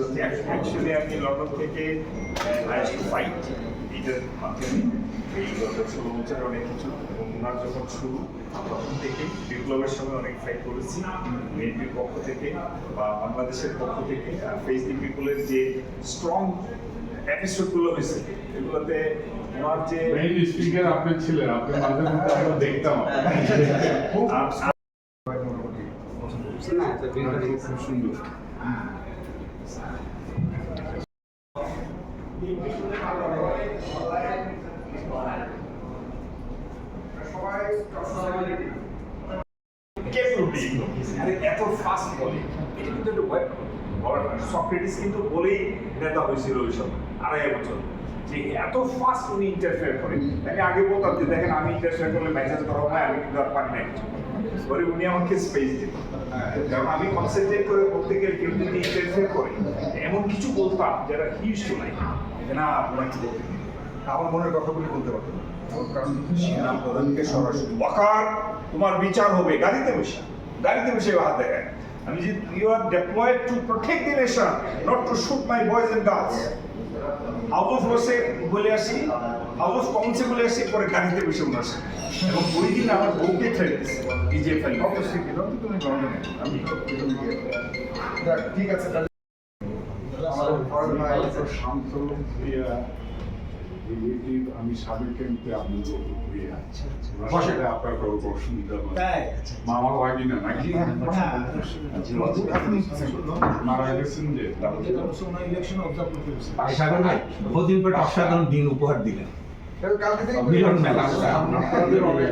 Actually আমি London থেকে fight এইটার মাধ্যমে এই গত ষোলো বছরে অনেক কিছু এবং ওনার যখন শুরু তখন থেকেই বিপ্লবের সময় অনেক ফাইট করেছি বিএনপির পক্ষ থেকে বা বাংলাদেশের পক্ষ থেকে আর ফেস দি পিপুলের যে স্ট্রং এপিসোডগুলো হয়েছে এগুলোতে ওনার যে মেইন স্পিকার আপনি ছিলেন আপনি মাঝে মধ্যে আমরা দেখতাম না এটা খুব সুন্দর। সক্রেটিস কিন্তু বলেই নেতা হয়েছিল ওই সময় আড়াই বছর। যে এত ফাস্ট উনি ইন্টারফেয়ার করে। আমি আগে বলতাম যে, দেখেন, আমি ইন্টারফেয়ার করলে মেসেজ করা হয়, আমি কিন্তু আর পারি না উনি আমাকে স্পেস দিত কারণ আমি কনসেন্ট্রেট করে গেলে কেউ যদি ইন্টারফেয়ার করে। এমন কিছু বলতাম যারা হিউজ টু নাই না আপনার কি বলতে। আমার মনের কথাগুলি বলতে পারতো না কারণ সেনা প্রধানকে সরাসরি, ওয়াকার, তোমার বিচার হবে। গাড়িতে বসে গাড়িতে বসে হাত দেখায়। আমি যে you are deployed to protect the nation not to shoot my boys and girls house of লসে বলে আসি হাউস অফ কমসে বলে আসি পরে গাড়িতে বসে উনার আসে। এবং ওই দিন আমার বউকে ছেড়ে দিচ্ছে ডিজে ফেল অবশ্যই কি তুমি লন্ডনে আমি ঠিক আছে তাহলে। আমার ঘর ভাই শান্ত রিলেটিভ আমি সাবেক ক্যাম্পে আপনি প্রিয়া আছি। আপনার কোনো অসুবিধা মামা ভাগি না নাকি মারা গেছেন যে অসাধারণ দিন উপহার দিলেন কালকে থেকে মিলন মেলা আপনাদের অনেক